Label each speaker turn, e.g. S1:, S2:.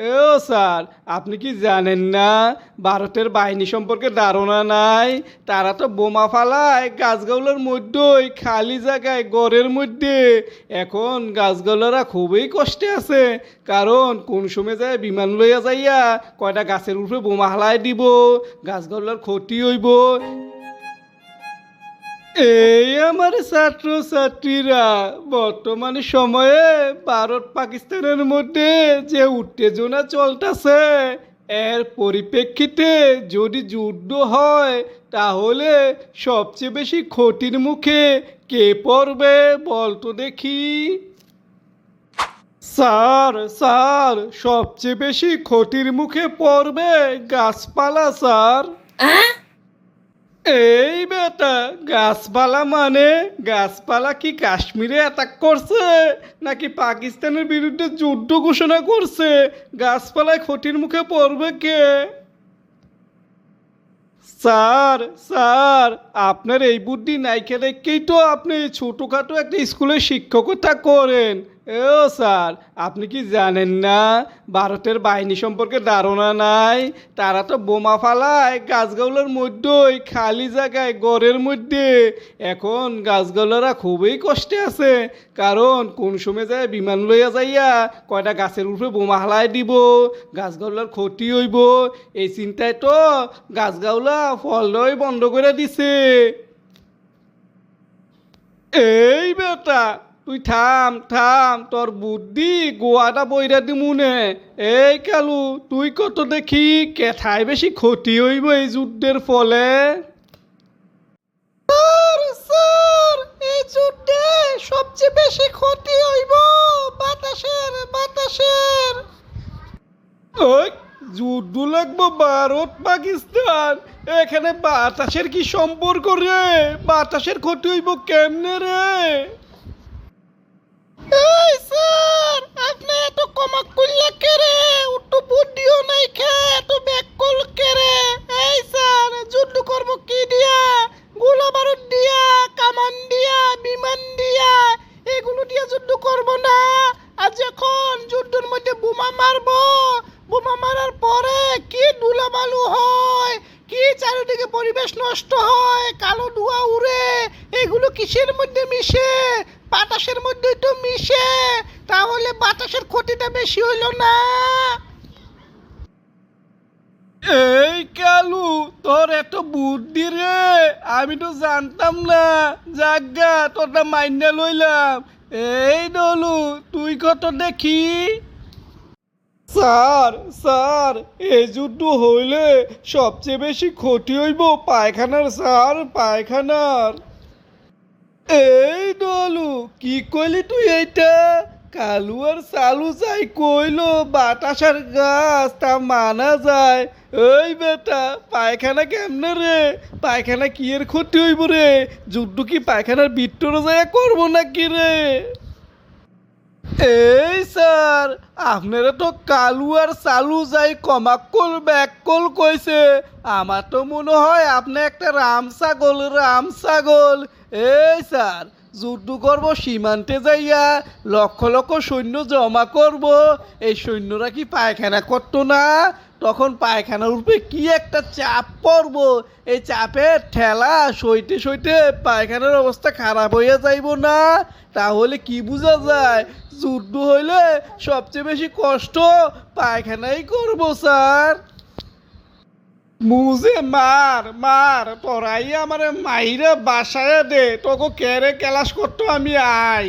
S1: ও sir, আপনি কি জানেন না? ভারতের বাহিনী সম্পর্কে ধারণা নাই। তারা তো বোমা ফালায়, গাছগাউলার মধ্যেই, খালি জায়গায় গড়ের মধ্যে। এখন গাছগাউলারা খুবই কষ্টে আছে। কারণ কোন সময় যায় বিমান লইয়া যাইয়া কয়টা গাছের উপরে বোমা হালাই দিব, গাছগাউলার ক্ষতি হইব। এই আমার ছাত্র ছাত্রীরা বর্তমানে সময়ে ভারত পাকিস্তানের মধ্যে যে উত্তেজনা চলতেছে, এর পরিপ্রেক্ষিতে যদি যুদ্ধ হয়, তাহলে সবচেয়ে বেশি ক্ষতির মুখে কে পড়বে বলতো দেখি? স্যার স্যার, সবচেয়ে বেশি ক্ষতির মুখে পড়বে গাছপালা, স্যার। এই বেটা, গাছপালা মানে? গাছপালা কি কাশ্মীরে অ্যাটাক করছে? নাকি পাকিস্তানের বিরুদ্ধে যুদ্ধ ঘোষণা করছে? গাছপালায় ক্ষতির মুখে পড়বে কে? স্যার স্যার, আপনার এই বুদ্ধি নাইকে রেখেই তো আপনি ছোটোখাটো একটা স্কুলে শিক্ষকতা করেন। ও স্যার, আপনি কি জানেন না, ভারতের বাহিনী সম্পর্কে ধারণা নাই? তারা তো বোমা ফালায়, গাছগাউলার মধ্যেই, খালি জায়গায় গড়ের মধ্যে। এখন গাছগাউলারা খুবই কষ্টে আছে। কারণ কোন সময় যায় বিমান লইয়া যাইয়া কয়টা গাছের উপরে বোমা হালাই দিব, গাছগাউলার ক্ষতি হইব। এই চিন্তায় তো গাছগাউলা ফল বন্ধ করে দিছে। এই বেটা তুই থাম থাম তোর বুদ্ধি গোয়াটা বইরা দিমুনে এই কালু তুই কত দেখি কেথায় বেশি ক্ষতি হইব এই যুদ্ধের ফলে? সবচেয়ে বেশি ক্ষতি হইব বাতাসের বাতাসের। ওই যুদ্ধ লাগবো ভারত পাকিস্তান। এখানে বাতাসের কি সম্পর্ক রে? বাতাসের ক্ষতি হইব কেমনে রে? এই স্যার, আপনি এত কমাক করলে কেরে বুদ্ধিও নাই খে এত ব্যাক কল কেরে এই যুদ্ধ করব কি দিয়া? গোলা দিয়া, কামান দিয়া, বিমান দিয়া, এগুলো দিয়ে যুদ্ধ করব না। আর যখন যুদ্ধের মধ্যে বোমা মারবো, বোমা মারার পরে কি ধুলাবালু হয়, কি চারিদিকে পরিবেশ নষ্ট হয়, কালো ধোঁয়া উড়ে, এগুলো কিসের মধ্যে মিশে? বাতাসের মধ্যেই তো মিশে তাহলে বাতাসের ক্ষতিটা বেশি হইল না। এই কালু তোর এত বুদ্ধি রে আমি তো জানতাম না। জাগা তোরটা মাইন্যা লইলাম। এই ডলু তুই কত দেখি? স্যার স্যার এই যুদ্ধ হইলে সবচেয়ে বেশি ক্ষতি হইব পায়খানার স্যার পায়খানার। কি কইলি তুই এইটা? কালু আর সালু যাই কইলো, বাতাসার গাছ তা মানা যায়। ওই বেটা, পায়খানা কেমনে রে? পায়খানা কি এর ক্ষতি হইব রে? যুদ্ধ কি পায়খানার ভিতরে যায় করব নাকি রে? এই স্যার, আপনারা তো কালু আর চালু যাই কমাক্কল, ব্যাককল কইছে। আমার তো মনে হয় আপনি একটা রাম ছাগল রাম ছাগল। এই স্যার যুদ্ধ করব, সীমান্তে যাইয়া লক্ষ লক্ষ সৈন্য জমা করব। এই সৈন্যরা কি পায়খানা করতো না? তখন পায়খানার উপরে কি একটা চাপ পড়ব? এই চাপের ঠেলা সইতে সইতে পায়খানার অবস্থা খারাপ হইয়া যাইব না? তাহলে কি বোঝা যায়? যুদ্ধ হইলে সবচেয়ে বেশি কষ্ট পায়খানাই করব, স্যার। মুজে মার মার পড়াইয়া আমার মাইরে বাসায় দে তোকে কেরে ক্যালাস করতো আমি আই।